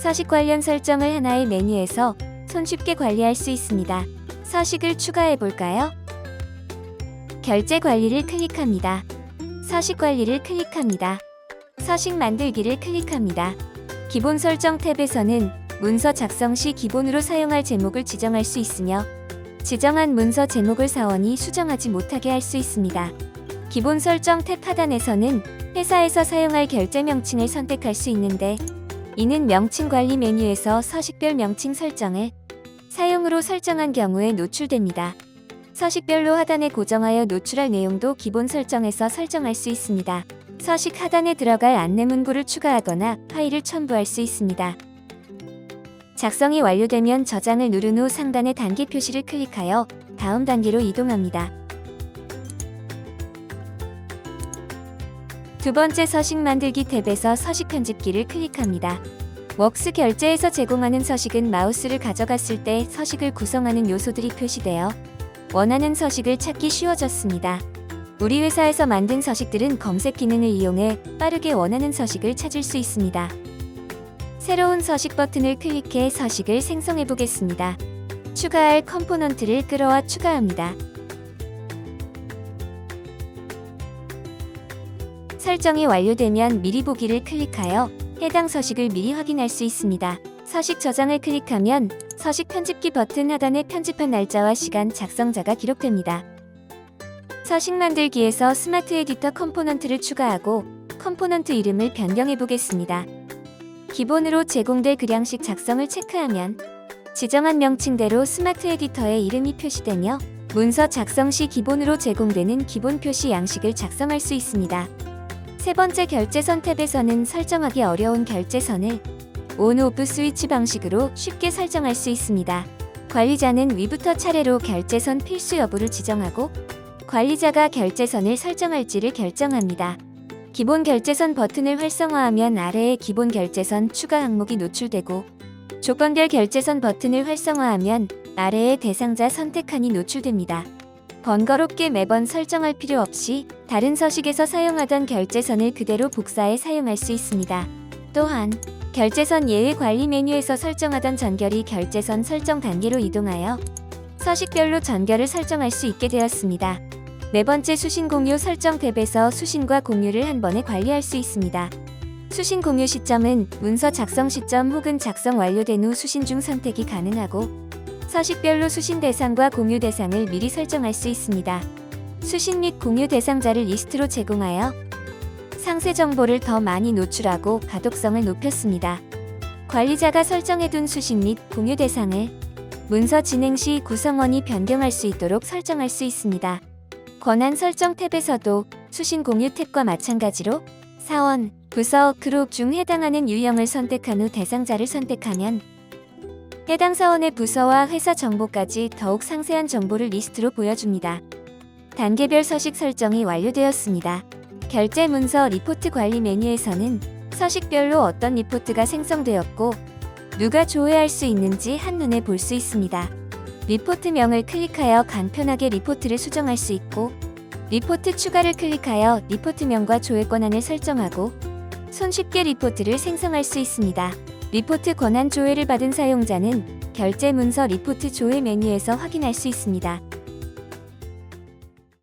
서식 관련 설정을 하나의 메뉴에서 손쉽게 관리할 수 있습니다. 서식을 추가해 볼까요? 결제 관리를 클릭합니다. 서식 관리를 클릭합니다. 서식 만들기를 클릭합니다. 기본 설정 탭에서는 문서 작성 시 기본으로 사용할 제목을 지정할 수 있으며 지정한 문서 제목을 사원이 수정하지 못하게 할 수 있습니다. 기본 설정 탭 하단에서는 회사에서 사용할 결제 명칭을 선택할 수 있는데 이는 명칭 관리 메뉴에서 서식별 명칭 설정을 사용으로 설정한 경우에 노출됩니다. 서식별로 하단에 고정하여 노출할 내용도 기본 설정에서 설정할 수 있습니다. 서식 하단에 들어갈 안내 문구를 추가하거나 파일을 첨부할 수 있습니다. 작성이 완료되면 저장을 누른 후 상단의 단계 표시를 클릭하여 다음 단계로 이동합니다. 두 번째 서식 만들기 탭에서 서식 편집기를 클릭합니다. 웍스 결제에서 제공하는 서식은 마우스를 가져갔을 때 서식을 구성하는 요소들이 표시되어 원하는 서식을 찾기 쉬워졌습니다. 우리 회사에서 만든 서식들은 검색 기능을 이용해 빠르게 원하는 서식을 찾을 수 있습니다. 새로운 서식 버튼을 클릭해 서식을 생성해 보겠습니다. 추가할 컴포넌트를 끌어와 추가합니다. 설정이 완료되면 미리 보기를 클릭하여 해당 서식을 미리 확인할 수 있습니다. 서식 저장을 클릭하면 서식 편집기 버튼 하단에 편집한 날짜와 시간 작성자가 기록됩니다. 서식 만들기에서 스마트 에디터 컴포넌트를 추가하고 컴포넌트 이름을 변경해 보겠습니다. 기본으로 제공될 그량식 작성을 체크하면 지정한 명칭대로 스마트 에디터의 이름이 표시되며 문서 작성 시 기본으로 제공되는 기본 표시 양식을 작성할 수 있습니다. 세 번째 결제선 탭에서는 설정하기 어려운 결제선을 온오프 스위치 방식으로 쉽게 설정할 수 있습니다. 관리자는 위부터 차례로 결제선 필수 여부를 지정하고 관리자가 결제선을 설정할지를 결정합니다. 기본 결제선 버튼을 활성화하면 아래의 기본 결제선 추가 항목이 노출되고 조건별 결제선 버튼을 활성화하면 아래의 대상자 선택칸이 노출됩니다. 번거롭게 매번 설정할 필요 없이 다른 서식에서 사용하던 결제선을 그대로 복사해 사용할 수 있습니다. 또한 결제선 예외 관리 메뉴에서 설정하던 전결이 결제선 설정 단계로 이동하여 서식별로 전결을 설정할 수 있게 되었습니다. 네 번째 수신 공유 설정 탭에서 수신과 공유를 한 번에 관리할 수 있습니다. 수신 공유 시점은 문서 작성 시점 혹은 작성 완료된 후 수신 중 선택이 가능하고 서식별로 수신 대상과 공유 대상을 미리 설정할 수 있습니다. 수신 및 공유 대상자를 리스트로 제공하여 상세 정보를 더 많이 노출하고 가독성을 높였습니다. 관리자가 설정해둔 수신 및 공유 대상을 문서 진행 시 구성원이 변경할 수 있도록 설정할 수 있습니다. 권한 설정 탭에서도 수신 공유 탭과 마찬가지로 사원, 부서, 그룹 중 해당하는 유형을 선택한 후 대상자를 선택하면 해당 사원의 부서와 회사 정보까지 더욱 상세한 정보를 리스트로 보여줍니다. 단계별 서식 설정이 완료되었습니다. 결제 문서 리포트 관리 메뉴에서는 서식별로 어떤 리포트가 생성되었고 누가 조회할 수 있는지 한눈에 볼 수 있습니다. 리포트명을 클릭하여 간편하게 리포트를 수정할 수 있고 리포트 추가를 클릭하여 리포트명과 조회 권한을 설정하고 손쉽게 리포트를 생성할 수 있습니다. 리포트 권한 조회를 받은 사용자는 결제 문서 리포트 조회 메뉴에서 확인할 수 있습니다.